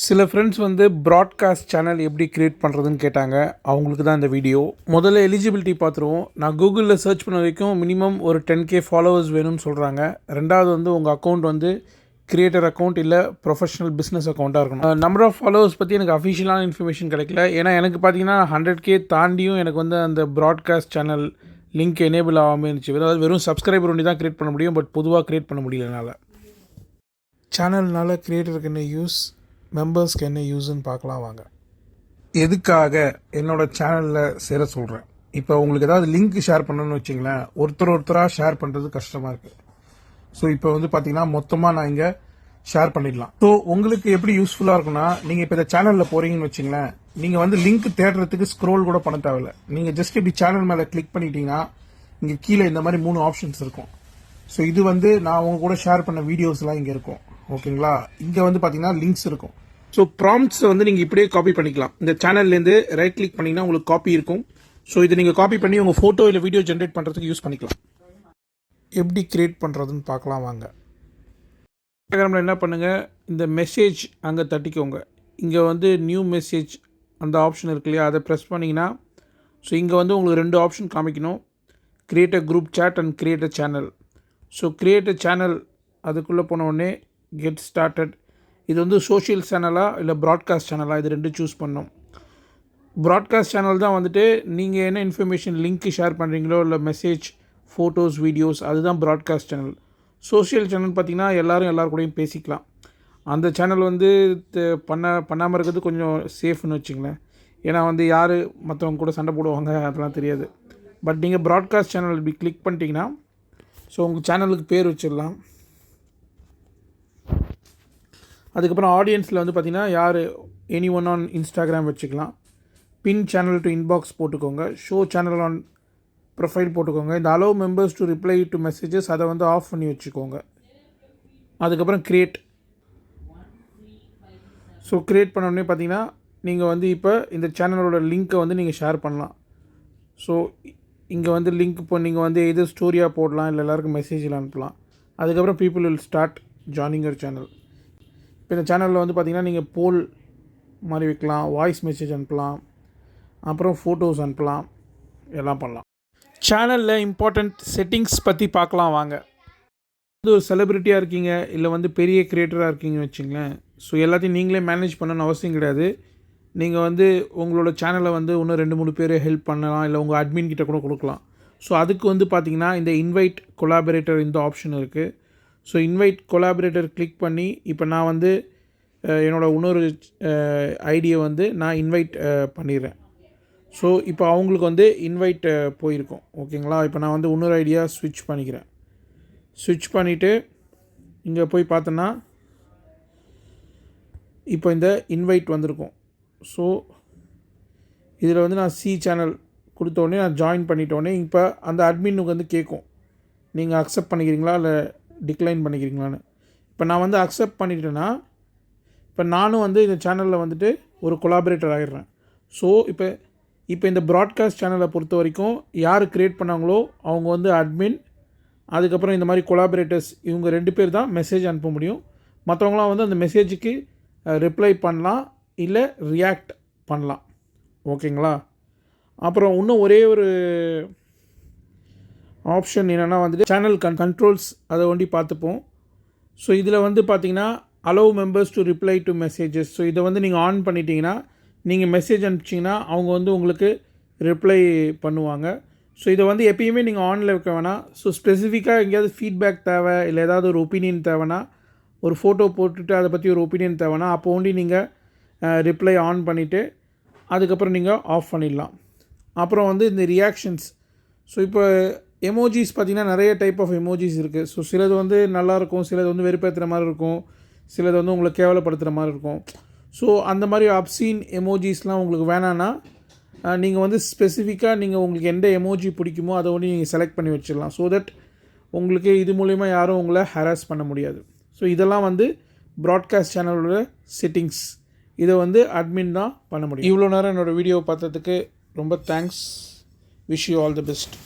சில ஃப்ரெண்ட்ஸ் வந்து broadcast channel எப்படி க்ரியேட் பண்ணுறதுன்னு கேட்டாங்க. அவங்களுக்கு தான் இந்த வீடியோ முதல்ல எலிஜிபிலிட்டி பார்த்துருவோம். நான் கூகுளில் சர்ச் பண்ண வரைக்கும் மினிமம் ஒரு டென் கே ஃபாலோவர்ஸ் வேணும்னு சொல்கிறாங்க ரெண்டாவது வந்து உங்கள் அக்கௌண்ட் வந்து கிரியேட்டர் அக்கௌண்ட் இல்லை ப்ரொஃபஷனல் பிஸ்னஸ் அக்கௌண்ட்டாக இருக்கணும். நம்பர் ஆஃப் ஃபாலோவர்ஸ் பற்றி எனக்கு அஃபிஷியலான இன்ஃபர்மேஷன் கிடைக்கல. ஏன்னா எனக்கு பார்த்தீங்கன்னா ஹண்ட்ரட் கே தாண்டியும் எனக்கு வந்து அந்த ப்ராட்காஸ்ட் சேனல் லிங்க் எனேபிள் ஆகாமல் இருந்துச்சு. அதாவது வெறும் சப்ஸ்கிரைபர் ஒண்டி தான் க்ரியேட் பண்ண முடியும். பட் பொதுவாக க்ரியேட் பண்ண முடியல என்னால். சேனல்னால கிரியேட்டருக்கு என்ன யூஸ் மெம்பர்ஸ்க்கு என்ன யூஸ்ன்னு பார்க்கலாம் வாங்க. எதுக்காக என்னோட சேனலில் சேர சொல்கிறேன் இப்போ உங்களுக்கு ஏதாவது லிங்க் ஷேர் பண்ணணும்னு வச்சிங்களேன் ஒருத்தர் ஒருத்தராக ஷேர் பண்ணுறது கஷ்டமாக இருக்குது ஸோ இப்போ வந்து பார்த்தீங்கன்னா மொத்தமாக நான் இங்கே ஷேர் பண்ணிடலாம். ஸோ உங்களுக்கு எப்படி யூஸ்ஃபுல்லாக இருக்கும்னா நீங்கள் இப்போ இந்த சேனலில் போகிறீங்கன்னு வச்சிங்களேன் நீங்கள் வந்து லிங்க் தேடுறதுக்கு ஸ்க்ரோல் கூட பண்ண தேவையில்ல. நீங்கள் ஜஸ்ட் இப்படி சேனல் மேலே கிளிக் பண்ணிட்டீங்கன்னா இங்கே கீழே இந்த மாதிரி மூணு ஆப்ஷன்ஸ் இருக்கும். ஸோ இது வந்து நான் அவங்க கூட ஷேர் பண்ண வீடியோஸ்லாம் இங்கே இருக்கும். ஓகேங்களா இங்கே வந்து பார்த்தீங்கன்னா லிங்க்ஸ் இருக்கும். ஸோ ப்ராம்ப்ட்ஸை வந்து நீங்கள் இப்படியே காப்பி பண்ணிக்கலாம். இந்த சேனல்லேருந்து ரைட் கிளிக் பண்ணிங்கன்னா உங்களுக்கு காப்பி இருக்கும். ஸோ இதை நீங்கள் காப்பி பண்ணி உங்கள் ஃபோட்டோ இல்லை வீடியோ ஜென்ரேட் பண்ணுறதுக்கு யூஸ் பண்ணிக்கலாம். எப்படி கிரியேட் பண்ணுறதுன்னு பார்க்கலாம் வாங்க. இன்ஸ்டாகிராமில் என்ன பண்ணுங்கள் இந்த மெசேஜ் அங்கே தட்டிக்கோங்க. இங்கே வந்து நியூ மெசேஜ் அந்த ஆப்ஷன் இருக்கு இல்லையா? அதை ப்ரெஸ் பண்ணிங்கன்னா ஸோ இங்கே வந்து உங்களுக்கு ரெண்டு ஆப்ஷன் காமிக்கணும். Create a group chat and create a channel so create a channel அதுக்குள்ளே போன உடனே கெட் ஸ்டார்டட் இது வந்து சோஷியல் சேனலாக இல்லை ப்ராட்காஸ்ட் சேனலாக இது ரெண்டு சூஸ் பண்ணோம். ப்ராட்காஸ்ட் சேனல் தான் வந்துட்டு நீங்கள் என்ன இன்ஃபர்மேஷன் லிங்க்கு ஷேர் பண்ணுறீங்களோ இல்லை மெசேஜ் ஃபோட்டோஸ் வீடியோஸ் அதுதான் ப்ராட்காஸ்ட் சேனல் சோஷியல் சேனல் பார்த்திங்கன்னா எல்லாரும் எல்லார் கூடயும் பேசிக்கலாம். அந்த சேனல் வந்து பண்ண பண்ணாமல் இருக்கிறது கொஞ்சம் சேஃப்னு வச்சுங்களேன் ஏன்னா வந்து யார் மற்றவங்க கூட சண்டை போடுவாங்க அதெல்லாம் தெரியாது. பட் நீங்கள் ப்ராட்காஸ்ட் சேனல் இப்படி கிளிக் பண்ணிட்டீங்கன்னா ஸோ உங்கள் சேனலுக்கு பேர் வச்சிடலாம். அதுக்கப்புறம் ஆடியன்ஸில் வந்து பார்த்திங்கன்னா யார்? எனி ஒன் ஆன் இன்ஸ்டாகிராம் வச்சுக்கலாம். பின் சேனல் டு இன்பாக்ஸ் போட்டுக்கோங்க. ஷோ சேனல் ஆன் ப்ரொஃபைல் போட்டுக்கோங்க. இந்த allow members to reply to messages அதை வந்து ஆஃப் பண்ணி வச்சுக்கோங்க. அதுக்கப்புறம் க்ரியேட் ஸோ க்ரியேட் பண்ணோடனே பார்த்தீங்கன்னா நீங்கள் வந்து இப்போ இந்த சேனலோட லிங்க்கை வந்து நீங்கள் ஷேர் பண்ணலாம். ஸோ இங்கே வந்து லிங்க் இப்போ நீங்கள் வந்து எது ஸ்டோரியாக போடலாம் இல்லை எல்லாருக்கும் மெசேஜில் அனுப்பலாம். அதுக்கப்புறம் people will start joining your channel இப்போ இந்த சேனலில் வந்து பார்த்திங்கன்னா நீங்கள் போல் மாதிரி வைக்கலாம் வாய்ஸ் மெசேஜ் அனுப்பலாம் அப்புறம் ஃபோட்டோஸ் அனுப்பலாம் எல்லாம் பண்ணலாம். சேனலில் இம்பார்ட்டண்ட் செட்டிங்ஸ் பற்றி பார்க்கலாம் வாங்க. வந்து ஒரு செலிப்ரிட்டியாக இருக்கீங்க இல்லை வந்து பெரிய க்ரியேட்டராக இருக்கீங்கன்னு வச்சுங்களேன். ஸோ எல்லாத்தையும் நீங்களே மேனேஜ் பண்ணணும்னு அவசியம் கிடையாது. நீங்கள் வந்து உங்களோட சேனலை வந்து இன்னும் ரெண்டு மூணு பேர் ஹெல்ப் பண்ணலாம் இல்லை உங்கள் அட்மின் கிட்ட கூட கொடுக்கலாம். ஸோ அதுக்கு வந்து பார்த்திங்கன்னா இந்த இன்வைட் கொலாபரேட்டர் இந்த ஆப்ஷன் இருக்குது ஸோ இன்வைட் கொலாபரேட்டர் கிளிக் பண்ணி இப்போ நான் வந்து என்னோடய என்னோட இன்னொரு ஐடியை வந்து நான் இன்வைட் பண்ணிடுறேன். ஸோ இப்போ அவங்களுக்கு வந்து இன்வைட் போயிருக்கும். ஓகேங்களா? இப்போ நான் வந்து இன்னொரு ஐடியா ஸ்விட்ச் பண்ணிக்கிறேன். ஸ்விட்ச் பண்ணிவிட்டு இங்கே போய் பார்த்தோன்னா இப்போ இந்த இன்வைட் வந்திருக்கும். ஸோ இதில் வந்து நான் சி சேனல் கொடுத்தோடனே நான் ஜாயின் பண்ணிட்டோடனே இப்போ அந்த அட்மினுக்கு வந்து கேட்கும். நீங்கள் அக்செப்ட் பண்ணிக்கிறீங்களா? இல்லை டிக்ளைன் பண்ணிக்கிறீங்களான்னு. இப்போ நான் வந்து அக்செப்ட் பண்ணிட்டேன்னா இப்போ நானும் வந்து இந்த சேனலில் வந்துட்டு ஒரு கொலாபரேட்டர் ஆகிடுறேன் ஸோ இப்போ இப்போ இந்த ப்ராட்காஸ்ட் சேனலை பொறுத்த வரைக்கும் யார் க்ரியேட் பண்ணாங்களோ அவங்க வந்து அட்மின் அதுக்கப்புறம் இந்த மாதிரி கொலாபரேட்டர்ஸ் இவங்க ரெண்டு பேர் தான் மெசேஜ் அனுப்ப முடியும். மற்றவங்களாம் வந்து அந்த மெசேஜுக்கு ரிப்ளை பண்ணலாம் இல்லை ரியாக்ட் பண்ணலாம். ஓகேங்களா? அப்புறம் இன்னும் ஒரே ஒரு ஆப்ஷன் என்னென்னா வந்துட்டு சேனல் கன் கண்ட்ரோல்ஸ் அதை ஒண்டி பார்த்துப்போம். ஸோ இதில் வந்து பார்த்தீங்கன்னா allow members to reply to messages so இதை வந்து நீங்கள் ஆன் பண்ணிட்டீங்கன்னா நீங்கள் மெசேஜ் அனுப்பிச்சிங்கன்னா அவங்க வந்து உங்களுக்கு ரிப்ளை பண்ணுவாங்க. ஸோ இதை வந்து எப்பயுமே நீங்கள் ஆனில் வைக்க வேணாம். ஸோ ஸ்பெசிஃபிக்காக எங்கேயாவது ஃபீட்பேக் தேவை இல்லை ஏதாவது ஒரு ஒப்பீனியன் தேவைன்னா ஒரு ஃபோட்டோ போட்டுட்டு அதை பற்றி ஒரு ஒப்பீனியன் தேவைன்னா அப்போ ஒண்டி நீங்கள் ரிப்ளை ஆன் பண்ணிவிட்டு அதுக்கப்புறம் நீங்கள் ஆஃப் பண்ணிடலாம். அப்புறம் வந்து இந்த ரியாக்ஷன்ஸ் ஸோ இப்போ எமோஜிஸ் பார்த்திங்கன்னா நிறைய டைப் ஆஃப் எமோஜிஸ் இருக்குது ஸோ சிலது வந்து நல்லாயிருக்கும் சிலது வந்து வெறுப்பேற்றுற மாதிரி இருக்கும். சிலது வந்து உங்களை கேவலப்படுத்துகிற மாதிரி இருக்கும். ஸோ அந்த மாதிரி அப்சீன் எமோஜிஸ்லாம் உங்களுக்கு வேணான்னா நீங்கள் வந்து ஸ்பெசிஃபிக்காக நீங்கள் உங்களுக்கு எந்த எமோஜி பிடிக்குமோ அதை வந்து நீங்கள் செலக்ட் பண்ணி வச்சிடலாம். ஸோ தட் உங்களுக்கு இது மூலிமா யாரும் உங்களை ஹராஸ் பண்ண முடியாது. ஸோ இதெல்லாம் வந்து ப்ராட்காஸ்ட் சேனலோட செட்டிங்ஸ் இதை வந்து அட்மின் தான் பண்ண முடியும். இவ்வளோ நேரம் என்னோடய வீடியோ பார்த்ததுக்கு ரொம்ப thanks wish you all the best